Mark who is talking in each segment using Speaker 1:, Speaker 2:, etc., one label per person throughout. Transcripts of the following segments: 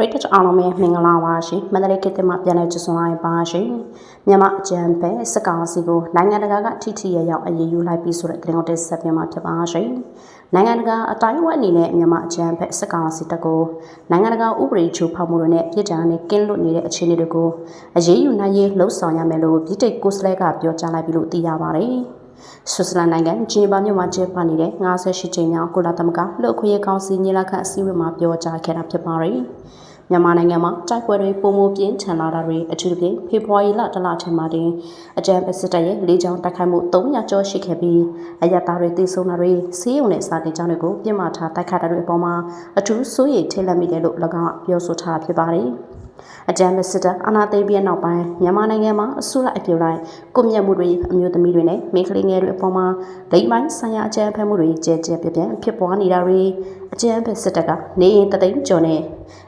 Speaker 1: ရိတ်တက်အားလုံးပဲမင်္ဂလာပါရှင်မန္တလေးခေတ်သစ်မှာပြန်လည်ကြဆုံလိုက်ပါရှင်မြန်မာအကြံဖက်စကောင်စီကိုနိုင်ငံတကာကထိထိရရောက်အရေးယူလိုက်ပြီးဆိုတဲ့တင်ကိုတက်ဆက်ပြမှာဖြစ်ပါရှင်နိုင်ငံတကာအတိုင်းအဝိုင်းအနေနဲ့မြန်မာအကြံဖက်စကောင်စီတက်ကိုနိုင်ငံတကာဥပဒေချိုးဖောက်မှုတွေနဲ့ပြည်ထောင်နဲ့ကင်းလွတ်နေတဲ့အခြေအနေတွေကိုအရေးယူနိုင်ရေးလှုံ့ဆော်ရမယ်လို့ပြည်တိတ်ကိုစလဲကပြောကြားလိုက်ပြီလို့သိရပါတယ်ဆွစ်ဇာလန်နိုင်ငံဂျီနီဗာမြို့မှာကျင်းပနေတဲ့58ကြိမ်မြောက်ကုလသမဂ္ဂလူ့အခွင့်အရေးကောင်စီညီလာခံအစည်းအဝေးမှာပြောကြားခဲ့တာဖြစ်ပါတယ်။ မြန်မာနိုင်ငံမှာတိုက်ပွဲတွေပုံမပြင်းထန်လာတာတွေအထူးသဖြင့်ဖေဖော်ဝါရီလတလထင်မှာတင်အကြံပစစ်တပ်ရဲ့လေးချောင်းတိုက်ခိုက်မှု300ကျော်ရှိခဲ့ပြီးအယက်သားတွေတိစုံတာတွေစီးရုံနဲ့စာတင်ကြောင်းတွေကိုပြစ်မှတ်ထားတိုက်ခိုက်တာတွေအပေါ်မှာအထူးစိုးရိမ်ထိတ်လန့်မိတယ်လို့၎င်းကပြောဆိုထားဖြစ်ပါတယ်။အကြမ်းမဲ့စစ်တပ်အာဏာသိမ်းပြီးနောက်ပိုင်းမြန်မာနိုင်ငံမှာအစိုးရအပြုတ်လိုက်ကွမြတ်မှုတွေအမျိုးသမီးတွေနဲ့မိန်းကလေးငယ်တွေအပေါ်မှာဒိတ်ပိုင်းဆိုင်ရာအကြမ်းဖက်မှုတွေကြဲကြဲပြပြဖြစ်ပွားနေတာတွေ အကြမ်းဖက်စစ်တပ်ကနေရင်တသိန်းကျော်နဲ့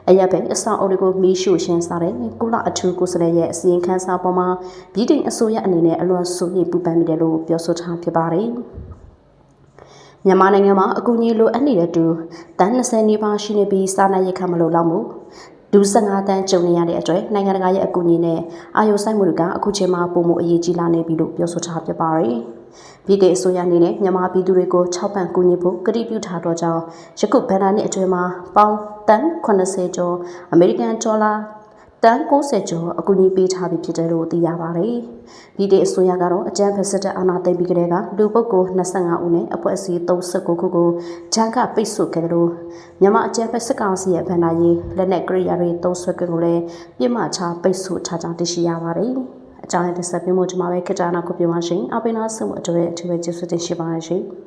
Speaker 1: အရက်ပဲအဆောင်အုပ်တွေကိုမီးရှို့ရှင်းစားတဲ့ကုလအထူးကိုယ်စားလှယ်ရဲ့အစီရင်ခံစာပေါ်မှာပြည်ထောင်အစိုးရအနေနဲ့အလွန်စိုးရိမ်ပူပန်မိတယ်လို့ပြောဆိုထားဖြစ်ပါတယ်မြန်မာနိုင်ငံမှာအကူအညီလိုအပ်နေတဲ့တူတန်း20နီးပါးရှိနေပြီးစာနာရိတ်ခမလို့လောက်မှုဒူ15တန်းကျုံနေရတဲ့အတွက်နိုင်ငံတကာရဲ့အကူအညီနဲ့အာယုဆိုင်မှုတွေကအခုချိန်မှာပုံမှုအရေးကြီးလာနေပြီလို့ပြောဆိုထားဖြစ်ပါတယ်။ ပြည်ထောင်အစိုးရအနေနဲ့မြန်မာပြည်သူတွေကို6ပန်ကူညီဖို့ကတိပြုထားတော့ကြောင်းယခုဗန်နာနှစ်အတွင်းမှာပေါင်တန်း80ကျော်အမေရိကန်ဒေါ်လာတန်း90ကျော်အကူအညီပေးထားပြီးဖြစ်တယ်လို့သိရပါတယ်။ပြည်ထောင်အစိုးရကတော့အကြမ်းဖက်စစ်တပ်အာဏာသိမ်းပြီးကတည်းကလူပုဂ္ဂိုလ်25ဦးနဲ့အဖွဲ့အစည်း39ခုကိုဂျန်ကပိတ်ဆို့ခဲ့တယ်လို့မြန်မာအကြမ်းဖက်စစ်ကောင်စီရဲ့ဗန်နာရေးလက်နက်ကရိယာတွေတုံးဆွဲခွင့်ကိုလည်းပြစ်မှတ်ချပိတ်ဆို့ထားကြောင်းသိရှိရပါတယ်။ အကြောင်းရင်းတစ်ဆက်ပြမှုဒီမှာပဲခေတ္တနာကိုပြောပါရှင်။အပိနာဆုမှုအတွက်အထူးပဲကျေးဇူးတင်ရှိပါတယ်ရှင်။